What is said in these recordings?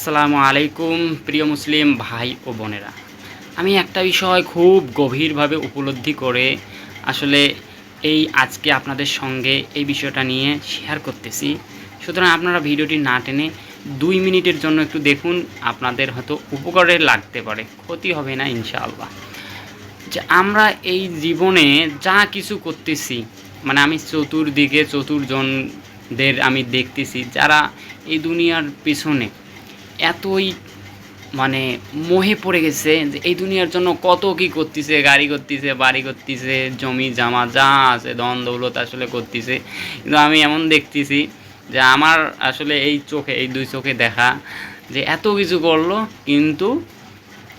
আসসালামু আলাইকুম, প্রিয় মুসলিম ভাই ও বোনেরা। আমি একটা বিষয় খুব গভীরভাবে উপলব্ধি করে আসলে এই আজকে আপনাদের সঙ্গে এই বিষয়টা নিয়ে শেয়ার করতেছি। সুতরাং আপনারা ভিডিওটি না টেনে দুই মিনিটের জন্য একটু দেখুন, আপনাদের হয়তো উপকারে লাগতে পারে, ক্ষতি হবে না, ইনশাআল্লাহ। যে আমরা এই জীবনে যা কিছু করতেছি মানে আমি চতুর্দিকে চতুর্জনদের আমি দেখতেছি, যারা এই দুনিয়ার পিছনে এতই মানে মোহে পড়ে গেছে যে এই দুনিয়ার জন্য কত কি করতেছে, গাড়ি করতেছে, বাড়ি করতেছে, জমি, জামা, যা আছে, ধন, দৌলত আসলে করতেছে। কিন্তু আমি এমন দেখতেছি যে আমার আসলে এই চোখে, এই দুই চোখে দেখা যে এত কিছু করল, কিন্তু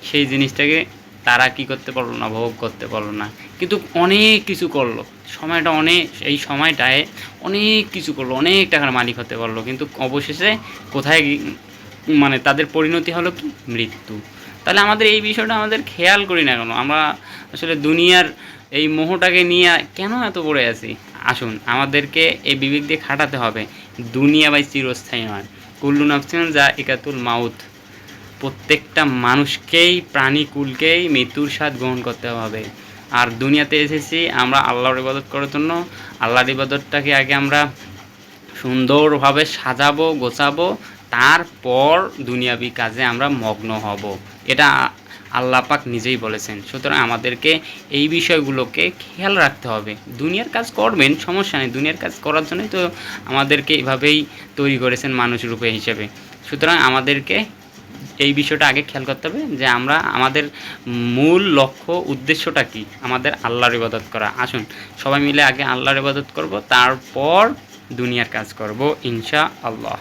সেই জিনিসটাকে তারা কি করতে পারল না, ভোগ করতে পারল না। কিন্তু অনেক কিছু করল। সময়টা অনেক, এই সময়টায় অনেক কিছু করল, অনেক টাকার মালিক হতে পারল। কিন্তু অবশেষে কোথায় মানে তাদের পরিণতি হলো কি? মৃত্যু। তাহলে আমাদের এই বিষয়টা আমাদের খেয়াল করি না কেন? আমরা আসলে দুনিয়ার এই মোহটাকে নিয়ে কেন এত পড়ে আছি? আসুন, আমাদেরকে এই বিবেক দিয়ে খাটাতে হবে। দুনিয়া বাই চিরস্থায়ী নয়। কুল্লু নাফসিন যা একাতুল মাউথ প্রত্যেকটা মানুষকেই, প্রাণীকুলকেই মৃত্যুর স্বাদ গ্রহণ করতে হবে। আর দুনিয়াতে এসেছি আমরা আল্লাহর ইবাদত করার জন্য। আল্লাহর ইবাদতটাকে আগে আমরা সুন্দরভাবে সাজাবো, গোছাবো তারপর দুনিয়াবি কাজে আমরা মগ্ন হব। এটা আল্লাহ পাক নিজেই বলেছেন। সুতরাং আমাদেরকে এই বিষয়গুলোকে খেয়াল রাখতে হবে। দুনিয়ার কাজ করবেন, সমস্যা নেই। দুনিয়ার কাজ করার জন্যই তো আমাদেরকে এভাবেই তৈরি করেছেন মানুষ রূপে হিসেবে। সুতরাং আমাদেরকে এই বিষয়টা আগে খেয়াল করতে হবে যে আমরা আমাদের মূল লক্ষ্য, উদ্দেশ্যটা কি? আমাদের আল্লাহর ইবাদত করা। আসুন, সবাই মিলে আগে আল্লাহর ইবাদত করব, তারপর দুনিয়ার কাজ করব ইনশা আল্লাহ